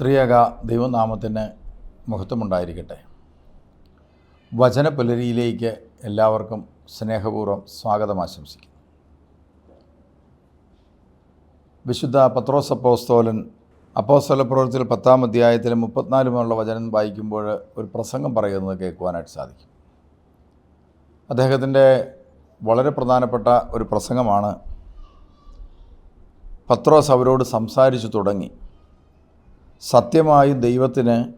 ത്രിയക ദൈവനാമത്തിന് മഹത്വമുണ്ടായിരിക്കട്ടെ. വചന പുലരിയിലേക്ക് എല്ലാവർക്കും സ്നേഹപൂർവം സ്വാഗതം ആശംസിക്കുന്നു വിശുദ്ധ പത്രോസ് അപ്പോസ്തോലൻ അപ്പോസ്തല പ്രവർത്തിയിൽ പത്താം അധ്യായത്തിലെ മുപ്പത്തിനാലുമുള്ള വചനം വായിക്കുമ്പോൾ ഒരു പ്രസംഗം പറയുന്നത് കേൾക്കുവാനായിട്ട് സാധിക്കും. അദ്ദേഹത്തിന്റെ വളരെ പ്രധാനപ്പെട്ട ഒരു പ്രസംഗമാണ് പത്രോസ് അവരോട് സംസാരിച്ചു തുടങ്ങി. സത്യമായും ദൈവത്തിന്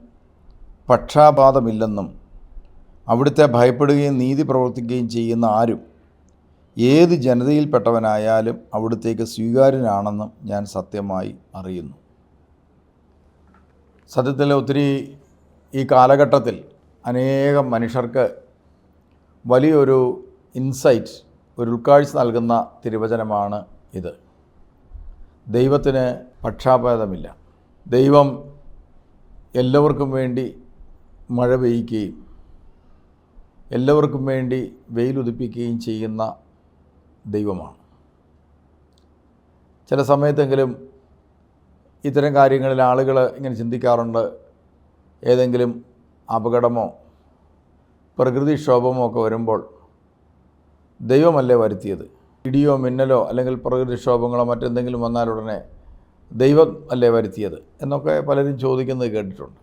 പക്ഷാപാതമില്ലെന്നും അവിടുത്തെ ഭയപ്പെടുകയും നീതി പ്രവർത്തിക്കുകയും ചെയ്യുന്ന ആരും ഏത് ജനതയിൽപ്പെട്ടവനായാലും അവിടുത്തേക്ക് സ്വീകാര്യനാണെന്നും ഞാൻ സത്യമായി അറിയുന്നു. സത്യത്തിൽ ഒത്തിരി ഈ കാലഘട്ടത്തിൽ അനേകം മനുഷ്യർക്ക് വലിയൊരു ഇൻസൈറ്റ് ഒരു ഉൾക്കാഴ്ച നൽകുന്ന തിരുവചനമാണ് ഇത്. ദൈവത്തിന് പക്ഷാപാതമില്ല. ദൈവം എല്ലാവർക്കും വേണ്ടി മഴ പെയ്യ്ക്കുകയും എല്ലാവർക്കും വേണ്ടി വെയിലുദിപ്പിക്കുകയും ചെയ്യുന്ന ദൈവമാണ്. ചില സമയത്തെങ്കിലും ഇത്തരം കാര്യങ്ങളിൽ ആളുകൾ ഇങ്ങനെ ചിന്തിക്കാറുണ്ട്. ഏതെങ്കിലും അപകടമോ പ്രകൃതിക്ഷോഭമോ ഒക്കെ വരുമ്പോൾ ദൈവമല്ലേ വരുത്തിയത്? ഇടിയോ മിന്നലോ അല്ലെങ്കിൽ പ്രകൃതിക്ഷോഭങ്ങളോ മറ്റെന്തെങ്കിലും വന്നാൽ ഉടനെ ദൈവം അല്ലേ വരുത്തിയത് എന്നൊക്കെ പലരും ചോദിക്കുന്നത് കേട്ടിട്ടുണ്ട്.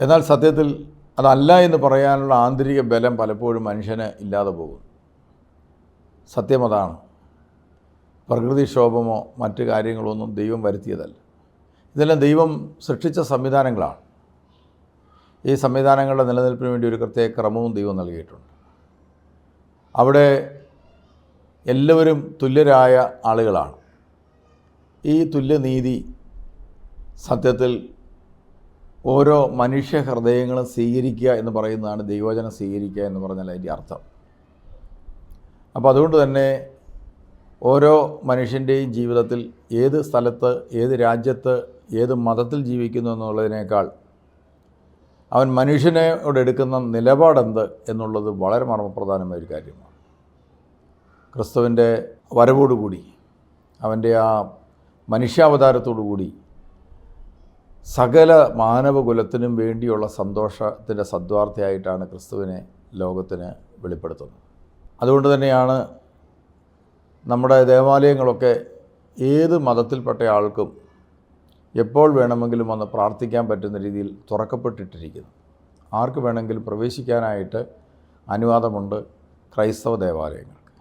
എന്നാൽ സത്യത്തിൽ അതല്ല എന്ന് പറയാനുള്ള ആന്തരിക ബലം പലപ്പോഴും മനുഷ്യന് ഇല്ലാതെ പോകും സത്യം അതാണ്. പ്രകൃതിക്ഷോഭമോ മറ്റ് കാര്യങ്ങളൊന്നും ദൈവം വരുത്തിയതല്ല. ഇതെല്ലാം ദൈവം സൃഷ്ടിച്ച സംവിധാനങ്ങളാണ്. ഈ സംവിധാനങ്ങളുടെ നിലനിൽപ്പിന് വേണ്ടി ഒരു പ്രത്യേക ക്രമവും ദൈവം നൽകിയിട്ടുണ്ട്. അവിടെ എല്ലാവരും തുല്യരായ ആളുകളാണ്. ഈ തുല്യനീതി സത്യത്തിൽ ഓരോ മനുഷ്യ ഹൃദയങ്ങളും സ്വീകരിക്കുക എന്ന് പറയുന്നതാണ് ദൈവചനം സ്വീകരിക്കുക എന്ന് പറഞ്ഞാൽ അതിന്റെ അർത്ഥം. അപ്പോൾ അതുകൊണ്ട് തന്നെ ഓരോ മനുഷ്യന്റെയും ജീവിതത്തിൽ ഏത് സ്ഥലത്ത് ഏത് രാജ്യത്ത് ഏത് മതത്തിൽ ജീവിക്കുന്നു എന്നുള്ളതിനേക്കാൾ അവൻ മനുഷ്യനോട് എടുക്കുന്ന നിലപാടെന്ത് എന്നുള്ളത് വളരെ മർമ്മപ്രധാനമായ ഒരു കാര്യമാണ്. ക്രിസ്തുവിന്റെ വരവോടുകൂടി അവന്റെ ആ മനുഷ്യാവതാരത്തോടുകൂടി സകല മാനവകുലത്തിനും വേണ്ടിയുള്ള സന്തോഷത്തിന്റെ സദ്വാർത്ഥയായിട്ടാണ് ക്രിസ്തുവിനെ ലോകത്തിന് വെളിപ്പെടുത്തുന്നത്. അതുകൊണ്ട് തന്നെയാണ് നമ്മുടെ ദേവാലയങ്ങളൊക്കെ ഏത് മതത്തിൽപ്പെട്ട ആൾക്കും എപ്പോൾ വേണമെങ്കിലും വന്ന് പ്രാർത്ഥിക്കാൻ പറ്റുന്ന രീതിയിൽ തുറക്കപ്പെട്ടിട്ടിരിക്കുന്നു. ആർക്ക് വേണമെങ്കിലും പ്രവേശിക്കാനായിട്ട് അനുവാദമുണ്ട് ക്രൈസ്തവ ദേവാലയങ്ങൾക്ക്.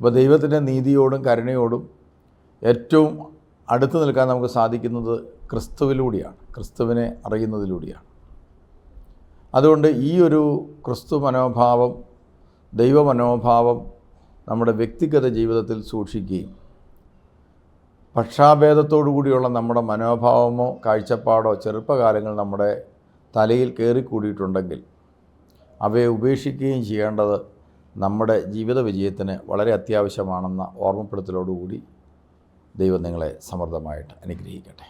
അപ്പോൾ ദൈവത്തിന്റെ നീതിയോടും കരുണയോടും ഏറ്റവും അടുത്ത് നിൽക്കാൻ നമുക്ക് സാധിക്കുന്നത് ക്രിസ്തുവിലൂടെയാണ് ക്രിസ്തുവിനെ അറിയുന്നതിലൂടെയാണ്. അതുകൊണ്ട് ഈ ഒരു ക്രിസ്തു മനോഭാവം ദൈവ മനോഭാവം നമ്മുടെ വ്യക്തിഗത ജീവിതത്തിൽ സൂക്ഷിക്കുകയും പക്ഷാഭേദത്തോടു കൂടിയുള്ള നമ്മുടെ മനോഭാവമോ കാഴ്ചപ്പാടോ ചെറുപ്പകാലങ്ങൾ നമ്മുടെ തലയിൽ കയറിക്കൂടിയിട്ടുണ്ടെങ്കിൽ അവയെ ഉപേക്ഷിക്കുകയും ചെയ്യേണ്ടത് നമ്മുടെ ജീവിത വിജയത്തിന് വളരെ അത്യാവശ്യമാണെന്ന ഓർമ്മപ്പെടുത്തലോടുകൂടി ദൈവം നിങ്ങളെ സമൃദ്ധമായിട്ട് അനുഗ്രഹിക്കട്ടെ.